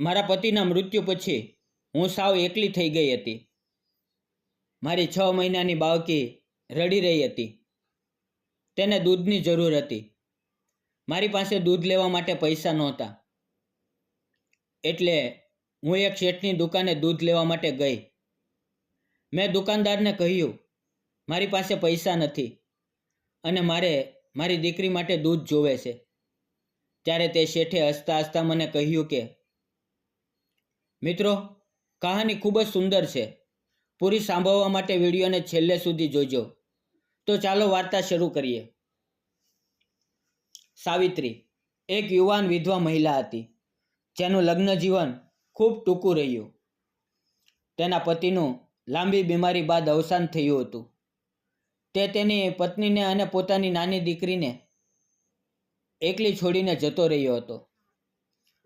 મારા પતિના મૃત્યુ પછી હું સાવ એકલી થઈ ગઈ હતી. મારી છ મહિનાની બાળકી રડી રહી હતી. તેને દૂધની જરૂર હતી. મારી પાસે દૂધ લેવા માટે પૈસા નહોતા. એટલે હું એક શેઠની દુકાને દૂધ લેવા માટે ગઈ. મેં દુકાનદારને કહ્યું, મારી પાસે પૈસા નથી અને મારે મારી દીકરી માટે દૂધ જોવે છે. ત્યારે તે શેઠે હસતા હસતા મને કહ્યું કે મિત્રો, કહાની ખૂબ જ સુંદર છે. પૂરી સાંભળવા માટે વિડીયોને છેલ્લે સુધી જોજો. તો ચાલો વાર્તા શરૂ કરીએ. સાવિત્રી, એક યુવાન વિધવા મહિલા હતી. જેનું લગ્ન જીવન ખૂબ ટૂંકું રહ્યું. તેના પતિનું લાંબી બીમારી બાદ અવસાન થયું હતું. તે તેની પત્નીને અને પોતાની નાની દીકરીને એકલી છોડીને જતો રહ્યો હતો.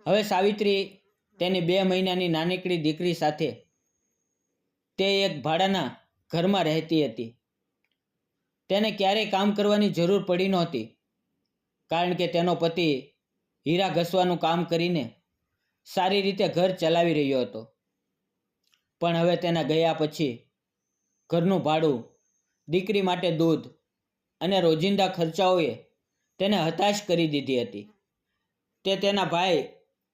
હવે સાવિત્રી તેની બે મહિનાની નાનકડી દીકરી સાથે તે એક ભાડાના ઘરમાં રહેતી હતી. તેને ક્યારેય કામ કરવાની જરૂર પડી નહોતી, કારણ કે તેનો પતિ હીરા ઘસવાનું કામ કરીને સારી રીતે ઘર ચલાવી રહ્યો હતો. પણ હવે તેના ગયા પછી ઘરનું ભાડું, દીકરી માટે દૂધ અને રોજિંદા ખર્ચાઓએ તેને હતાશ કરી દીધી હતી. તે તેના ભાઈ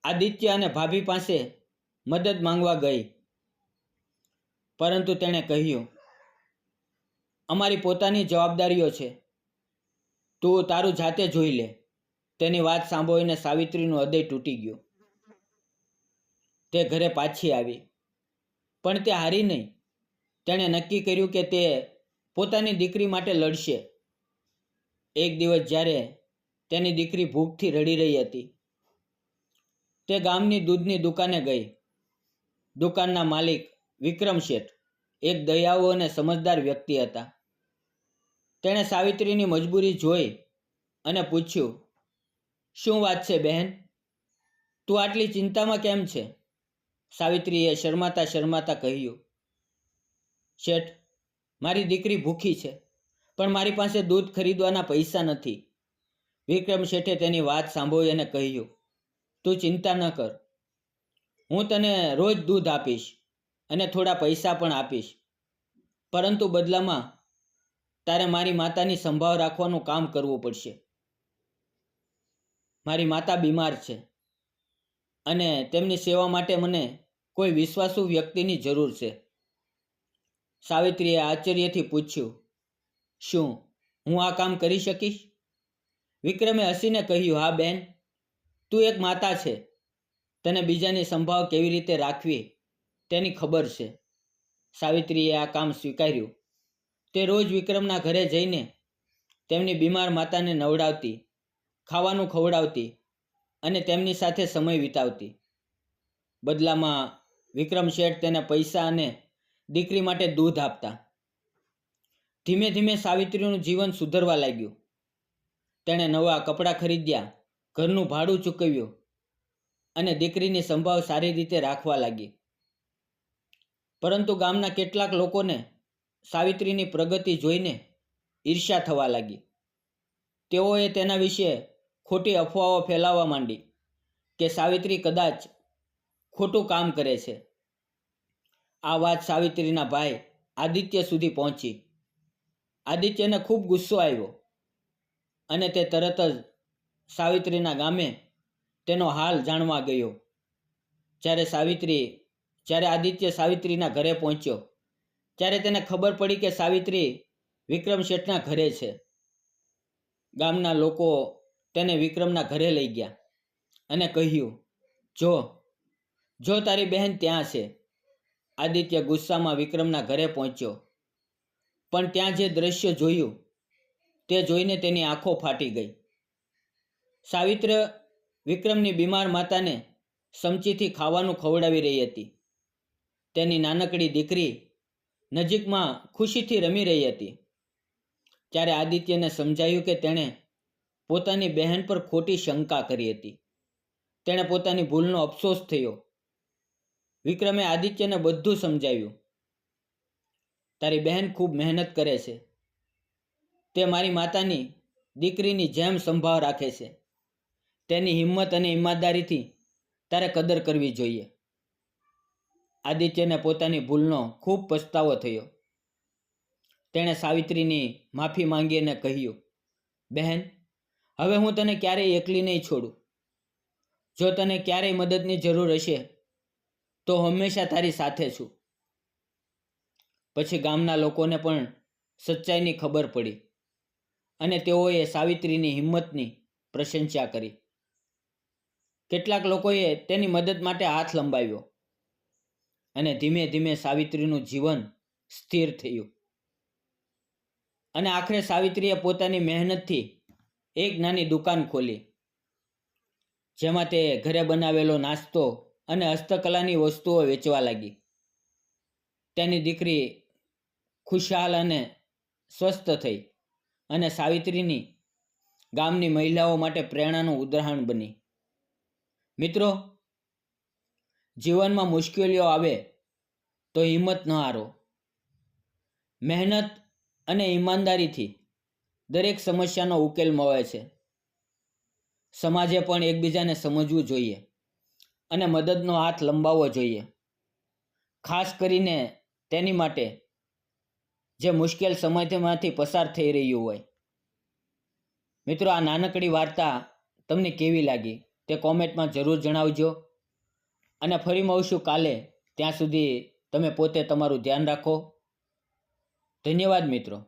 આદિત્ય અને ભાભી પાસે મદદ માંગવા ગઈ. પરંતુ તેણે કહ્યું, અમારી પોતાની જવાબદારીઓ છે. તું તારું જાતે જોઈ લે. તેની વાત સાંભળીને સાવિત્રીનું હૃદય તૂટી ગયું. તે ઘરે પાછી આવી. પણ તે હારી નહીં. તેણે નક્કી કર્યું કે તે પોતાની દીકરી માટે લડશે. એક દિવસ જ્યારે તેની દીકરી ભૂખથી રડી રહી હતી તે ગામની દૂધની દુકાને ગઈ. દુકાનના માલિક વિક્રમ શેઠ, એક દયાળુ અને સમજદાર વ્યક્તિ હતા. તેણે સાવિત્રીની મજબૂરી જોઈ અને પૂછ્યું, શું વાત છે બહેન? તું આટલી ચિંતામાં કેમ છે? સાવિત્રીએ શરમાતા શરમાતા કહ્યું, શેઠ, મારી દીકરી ભૂખી છે, પણ મારી પાસે દૂધ ખરીદવાના પૈસા નથી. વિક્રમ શેઠે તેની વાત સાંભળી અને કહ્યું તું ચિંતા ન કર. હું તને રોજ દૂધ આપીશ અને થોડા પૈસા પણ આપીશ. પરંતુ બદલામાં તારે મારી માતાની સંભાળ રાખવાનું કામ કરવું પડશે. મારી માતા બીમાર છે અને તેમની સેવા માટે મને કોઈ વિશ્વાસુ વ્યક્તિની જરૂર છે. સાવિત્રીએ આશ્ચર્યથી પૂછ્યું, શું હું આ કામ કરી શકીશ? વિક્રમે હસીને કહ્યું, હા બેન તું એક માતા છે, તને બીજાની સંભાળ કેવી રીતે રાખવી તેની ખબર છે. સાવિત્રીએ આ કામ સ્વીકાર્યું. તે રોજ વિક્રમના ઘરે જઈને તેમની બીમાર માતાને નવડાવતી, ખાવાનું ખવડાવતી અને તેમની સાથે સમય વિતાવતી. બદલામાં વિક્રમ શેઠ તેને પૈસા અને દીકરી માટે દૂધ આપતા. ધીમે ધીમે સાવિત્રીનું જીવન સુધરવા લાગ્યું. તેણે નવા કપડાં ખરીદ્યા ઘરનું ભાડું ચૂકવ્યું અને દીકરીની સંભાળ સારી રીતે રાખવા લાગી. પરંતુ ગામના કેટલાક લોકોને સાવિત્રીની પ્રગતિ જોઈને ઈર્ષ્યા થવા લાગી. તેઓએ તેના વિશે ખોટી અફવાઓ ફેલાવવા માંડી કે સાવિત્રી કદાચ ખોટું કામ કરે છે. આ વાત સાવિત્રીના ભાઈ આદિત્ય સુધી પહોંચી. આદિત્યને ખૂબ ગુસ્સો આવ્યો અને તે તરત જ સાવિત્રીના ગામે તેનો હાલ જાણવા ગયો. જ્યારે સાવિત્રી, જ્યારે આદિત્ય સાવિત્રીના ઘરે પહોંચ્યો, ત્યારે તેને ખબર પડી કે સાવિત્રી વિક્રમ શેઠના ઘરે છે. ગામના લોકો તેને વિક્રમના ઘરે લઈ ગયા અને કહ્યું, જો જો તારી બહેન ત્યાં છે. આદિત્ય ગુસ્સામાં વિક્રમના ઘરે પહોંચ્યો. પણ ત્યાં જે દ્રશ્ય જોયું, તે જોઈને તેની આંખો ફાટી ગઈ. સાવિત્ર વિક્રમની બીમાર માતાને સમચીથી ખાવાનું ખવડાવી રહી હતી. તેની નાનકડી દીકરી નજીકમાં ખુશીથી રમી રહી હતી. ત્યારે આદિત્યને સમજાયું કે તેણે પોતાની બહેન પર ખોટી શંકા કરી હતી. તેણે પોતાની ભૂલનો અફસોસ થયો. વિક્રમે આદિત્યને બધું સમજાવ્યું. તારી બહેન ખૂબ મહેનત કરે છે. તે મારી માતાની દીકરીની જેમ સંભાળ રાખે છે. તેની હિંમત અને ઈમાનદારીથી તારે કદર કરવી જોઈએ. આદિત્યને પોતાની ભૂલનો ખૂબ પછતાવો થયો. તેણે સાવિત્રીની માફી માંગી અને કહ્યું, બહેન, હવે હું તને ક્યારેય એકલી નહીં છોડું. જો તને ક્યારેય મદદની જરૂર હશે, તો હંમેશા તારી સાથે છું. પછી ગામના લોકોને પણ સચ્ચાઈની ખબર પડી અને તેઓએ સાવિત્રીની હિંમતની પ્રશંસા કરી. કેટલાક લોકોએ તેની મદદ માટે હાથ લંબાવ્યો અને ધીમે ધીમે સાવિત્રીનું જીવન સ્થિર થયું. અને આખરે સાવિત્રીએ પોતાની મહેનતથી એક નાની દુકાન ખોલી, જેમાં તે ઘરે બનાવેલો નાસ્તો અને હસ્તકલાની વસ્તુઓ વેચવા લાગી. તેની દીકરી ખુશહાલ અને સ્વસ્થ થઈ અને સાવિત્રીની ગામની મહિલાઓ માટે પ્રેરણાનું ઉદાહરણ બની. મિત્રો, જીવનમાં મુશ્કેલીઓ આવે તો હિંમત ન હારો. મહેનત અને ઈમાનદારીથી દરેક સમસ્યાનો ઉકેલ મળે છે. સમાજે પણ એકબીજાને સમજવું જોઈએ અને મદદનો હાથ લંબાવવો જોઈએ. ખાસ કરીને તેની માટે જે મુશ્કેલ સમયમાંથી પસાર થઈ રહ્યું હોય. મિત્રો, આ નાનકડી વાર્તા તમને કેવી લાગી? તે કોમેન્ટમાં જરૂર જણાવજો. અને ફરી મળશું કાલે. ત્યાં સુધી તમે પોતે તમારું ધ્યાન રાખો. ધન્યવાદ મિત્રો.